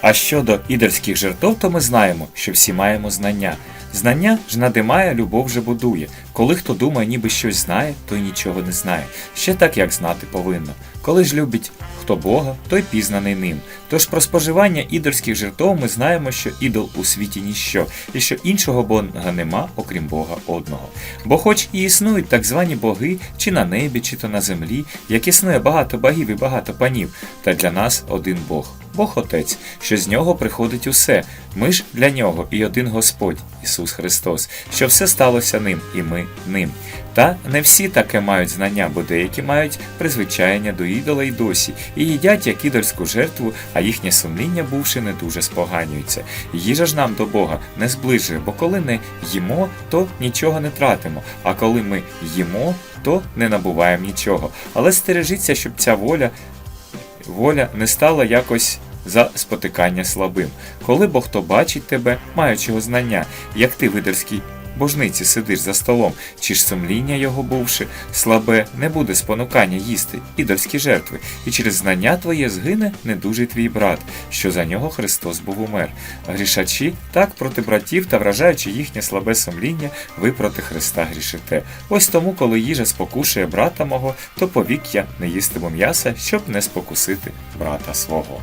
А щодо ідольських жертв, то ми знаємо, що всі маємо знання. Знання ж надимає, любов же будує. Коли хто думає, ніби щось знає, той нічого не знає. Ще так, як знати повинно. Коли ж любить хто Бога, той пізнаний ним. Тож про споживання ідольських жертв ми знаємо, що ідол у світі ніщо, і що іншого Бога нема, окрім Бога одного. Бо хоч і існують так звані боги, чи на небі, чи то на землі, як існує багато богів і багато панів, та для нас один Бог. Бог Отець, що з нього приходить усе. Ми ж для нього і один Господь, Ісус Христос, що все сталося ним, і ми ним. Та не всі таке мають знання, бо деякі мають призвичаєння до ідола й досі, і їдять як ідольську жертву, а їхнє сумління, бувши, не дуже споганюється. Їжа ж нам до Бога не зближує, бо коли не їмо, то нічого не тратимо, а коли ми їмо, то не набуваємо нічого. Але стережіться, щоб ця воля воля не стала якось за спотикання слабим. Коли бо хто бачить тебе, маючого знання, як ти, видерській божниці, сидиш за столом, чи ж сумління його бувши, слабе, не буде спонукання їсти ідольські жертви, і через знання твоє згине недужий твій брат, що за нього Христос був умер. Грішачі так проти братів та вражаючи їхнє слабе сумління, ви проти Христа грішите. Ось тому, коли їжа спокушує брата мого, то повік я не їстиму м'яса, щоб не спокусити брата свого.